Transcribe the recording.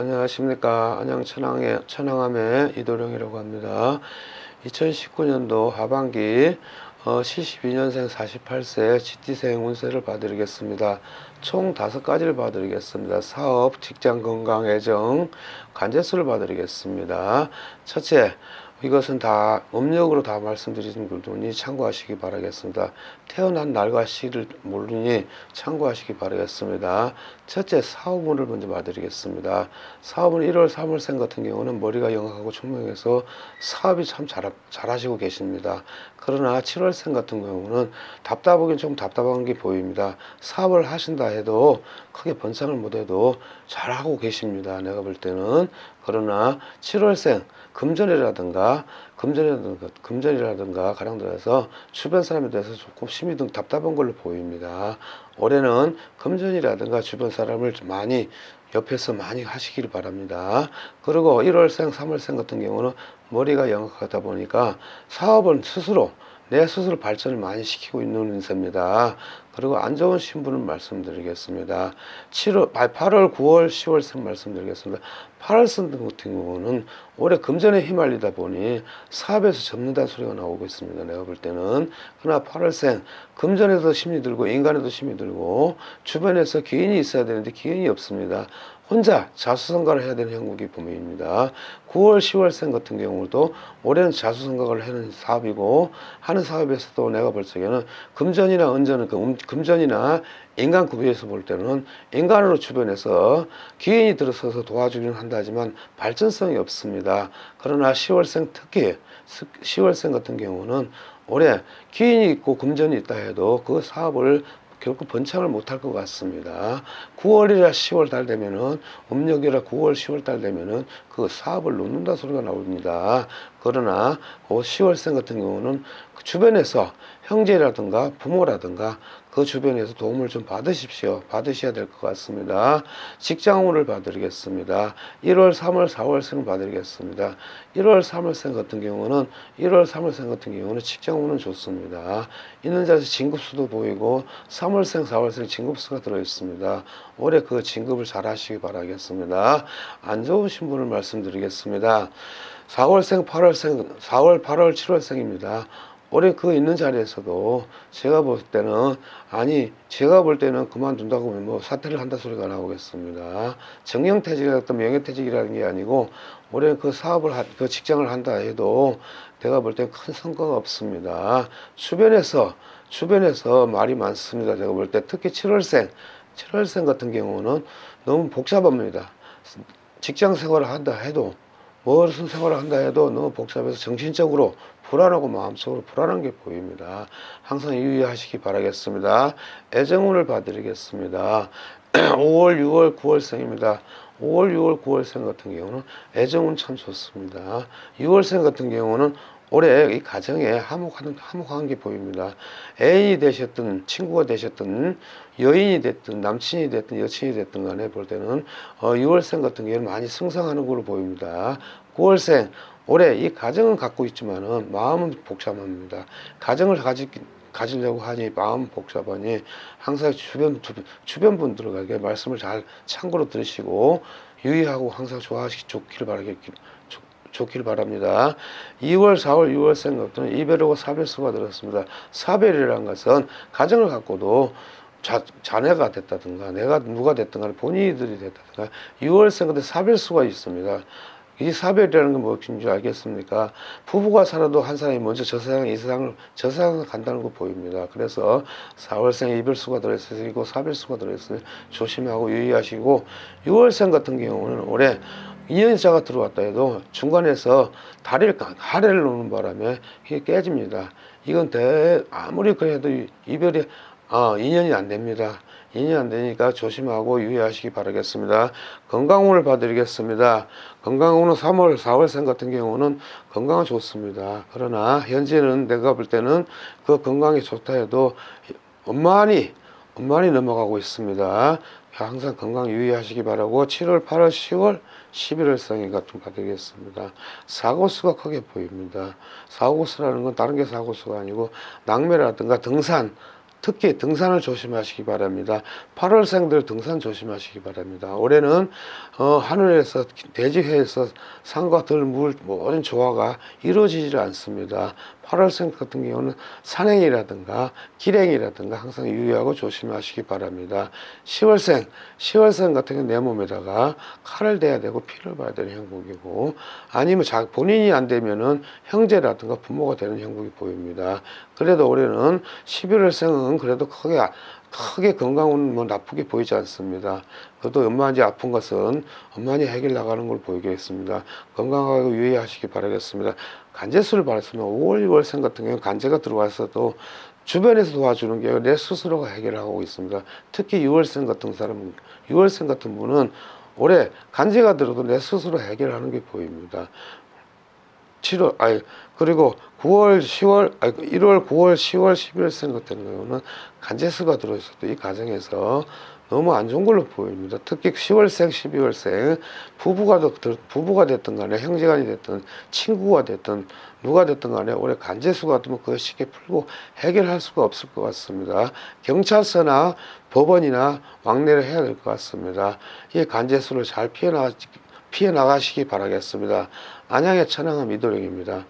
안녕하십니까. 안양 천황의 천황함의 이도령이라고 합니다. 2019년도 하반기 어, 72년생 48세 GT생 운세를 봐드리겠습니다. 총 다섯 가지를 봐드리겠습니다. 사업, 직장, 건강, 애정, 간제수를 봐드리겠습니다. 첫째, 이것은 다 음력으로 다 말씀드리는 분이 참고하시기 바라겠습니다. 태어난 날과 시를 모르니 참고하시기 바라겠습니다. 첫째 사업운을 먼저 봐드리겠습니다. 사업은 1월 3월생 같은 경우는 머리가 영악하고 총명해서 사업이 참 잘, 잘하시고 계십니다. 그러나 7월생 같은 경우는 답답하긴 좀 답답한 게 보입니다. 사업을 하신다 해도 크게 번창을 못해도 잘하고 계십니다. 내가 볼 때는 그러나 7월생 금전이라든가 금전이라든가 금전이라든가 가령 들어서 주변 사람에 대해서 조금 심히 등 답답한 걸로 보입니다. 올해는 금전이라든가 주변 사람을 좀 많이 옆에서 많이 하시길 바랍니다. 그리고 1월생, 3월생 같은 경우는 머리가 영악하다 보니까 사업은 스스로 내 스스로 발전을 많이 시키고 있는 인사입니다. 그리고 안 좋은 신분을 말씀드리겠습니다. 7월, 8월, 9월, 10월생 말씀드리겠습니다. 8월생 같은 경우는 올해 금전에 휘말리다 보니 사업에서 접는다는 소리가 나오고 있습니다. 내가 볼 때는. 그러나 8월생, 금전에도 힘이 들고 인간에도 힘이 들고 주변에서 기인이 있어야 되는데 기인이 없습니다. 혼자 자수성가를 해야 되는 형국이 보입니다. 9월, 10월생 같은 경우도 올해는 자수성가를 하는 사업이고 하는 사업에서도 내가 볼 적에는 금전이나 은전은 그 음- 금전이나 인간 구비에서 볼 때는 인간으로 주변에서 기인이 들어서서 도와주기는 한다지만 발전성이 없습니다. 그러나 10월생 특히 10월생 같은 경우는 올해 기인이 있고 금전이 있다 해도 그 사업을 결국 번창을 못할 것 같습니다. 9월이라 10월 달 되면은 음력이라 9월 10월 달 되면은 그 사업을 놓는다 소리가 나옵니다. 그러나 그 10월생 같은 경우는 그 주변에서 형제라든가 부모라든가 그 주변에서 도움을 좀 받으십시오. 받으셔야 될 것 같습니다. 직장운을 봐드리겠습니다. 1월, 3월, 4월생 봐드리겠습니다. 1월, 3월생 같은 경우는 1월, 3월생 같은 경우는 직장운은 좋습니다. 있는 자리에서 진급수도 보이고 3월생, 4월생 진급수가 들어 있습니다. 올해 그 진급을 잘 하시기 바라겠습니다. 안 좋은 신분을 말씀드리겠습니다. 4월생, 8월생, 4월, 8월, 7월생입니다. 올해 그 있는 자리에서도 제가 볼 때는 아니 제가 볼 때는 그만둔다고 하면 뭐 사퇴를 한다 소리가 나오겠습니다. 정형퇴직이라든 명예퇴직이라는 게 아니고 올해 그 사업을 하- 그 직장을 한다 해도 내가 볼 때 큰 성과가 없습니다. 주변에서 주변에서 말이 많습니다. 제가 볼 때 특히 7월생 7월생 같은 경우는 너무 복잡합니다. 직장 생활을 한다 해도 무슨 생활을 한다 해도 너무 복잡해서 정신적으로 불안하고 마음속으로 불안한 게 보입니다. 항상 유의하시기 바라겠습니다. 애정운을 봐드리겠습니다. 5월, 6월, 9월생입니다. 5월, 6월, 9월생 같은 경우는 애정운 참 좋습니다. 6월생 같은 경우는 올해 이 가정에 화목하는 화목한 게 보입니다. 애인이 되셨든 친구가 되셨든 여인이 됐든 남친이 됐든 여친이 됐든 간에 볼 때는 어, 6월생 같은 경우는 많이 승상하는 걸로 보입니다. 9월생 올해 이 가정은 갖고 있지만은 마음은 복잡합니다. 가정을 가지 가지려고 하니 마음 복잡하니 항상 주변 주변, 분들에게 말씀을 잘 참고로 들으시고 유의하고 항상 좋아하시기 좋기를 바라겠 좋- 좋기를 바랍니다. 2월, 4월, 6월생 같은 이별하고 사별수가 들었습니다. 사별이라는 것은 가정을 갖고도 자, 자녀가 됐다든가 내가 누가 됐든 간에 본인들이 됐다든가 6월생 같은 사별수가 있습니다. 이 사별이라는 건 무엇인지 알겠습니까? 부부가 살아도 한 사람이 먼저 저 세상, 이 세상을, 저 세상을 간다는 거 보입니다. 그래서 4월생 이별수가 들어있으시고 사별수가 들어있으니 조심하고 유의하시고 6월생 같은 경우는 올해 인연자가 들어왔다 해도 중간에서 다리를, 까- 하래를 놓는 바람에 이게 깨집니다. 이건 대, 아무리 그래도 이- 이별이, 아, 인연이 안 됩니다. 인연이 안 되니까 조심하고 유의하시기 바라겠습니다. 건강운을 봐드리겠습니다. 건강운은 3월, 4월생 같은 경우는 건강은 좋습니다. 그러나 현재는 내가 볼 때는 그 건강이 좋다 해도 엄마니, 엄마니 넘어가고 있습니다. 항상 건강 유의하시기 바라고 7월, 8월, 10월, 11월생이 같은 봐드리겠습니다. 사고수가 크게 보입니다. 사고수라는 건 다른 게 사고수가 아니고 낙매라든가 등산, 특히 등산을 조심하시기 바랍니다. 8월생들 등산 조심하시기 바랍니다. 올해는 어, 하늘에서 대지회에서 산과 들물 모든 조화가 이루어지질 않습니다. 8월생 같은 경우는 산행이라든가 길행이라든가 항상 유의하고 조심하시기 바랍니다. 10월생, 10월생 같은 경우 내 몸에다가 칼을 대야 되고 피를 봐야 되는 형국이고 아니면 자, 본인이 안 되면은 형제라든가 부모가 되는 형국이 보입니다. 그래도 올해는 11월생은 그래도 크게 아- 크게 건강은 뭐 나쁘게 보이지 않습니다. 그래도 엄마한테 아픈 것은 엄마한테 해결 나가는 걸 보이겠습니다. 건강하고 유의하시기 바라겠습니다. 간제수를 받았으면 5월, 6월생 같은 경우는 간제가 들어와서도 주변에서 도와주는 게 내 스스로가 해결하고 있습니다. 특히 6월생 같은 사람은 6월생 같은 분은 올해 간제가 들어도 내 스스로 해결하는 게 보입니다. 7월, 아니, 그리고 9월, 10월, 아니, 1월, 9월, 10월, 11월생 같은 경우는 간제수가 들어있어도 이 과정에서 너무 안 좋은 걸로 보입니다. 특히 10월생, 12월생 부부가 부부가 됐든 간에 형제간이 됐든 친구가 됐든 누가 됐든 간에 올해 간제수가 되면 그거 쉽게 풀고 해결할 수가 없을 것 같습니다. 경찰서나 법원이나 왕래를 해야 될 것 같습니다. 이 간제수를 잘 피해 나가 피해 나가시기 바라겠습니다. 안양의 천황함 이도령입니다.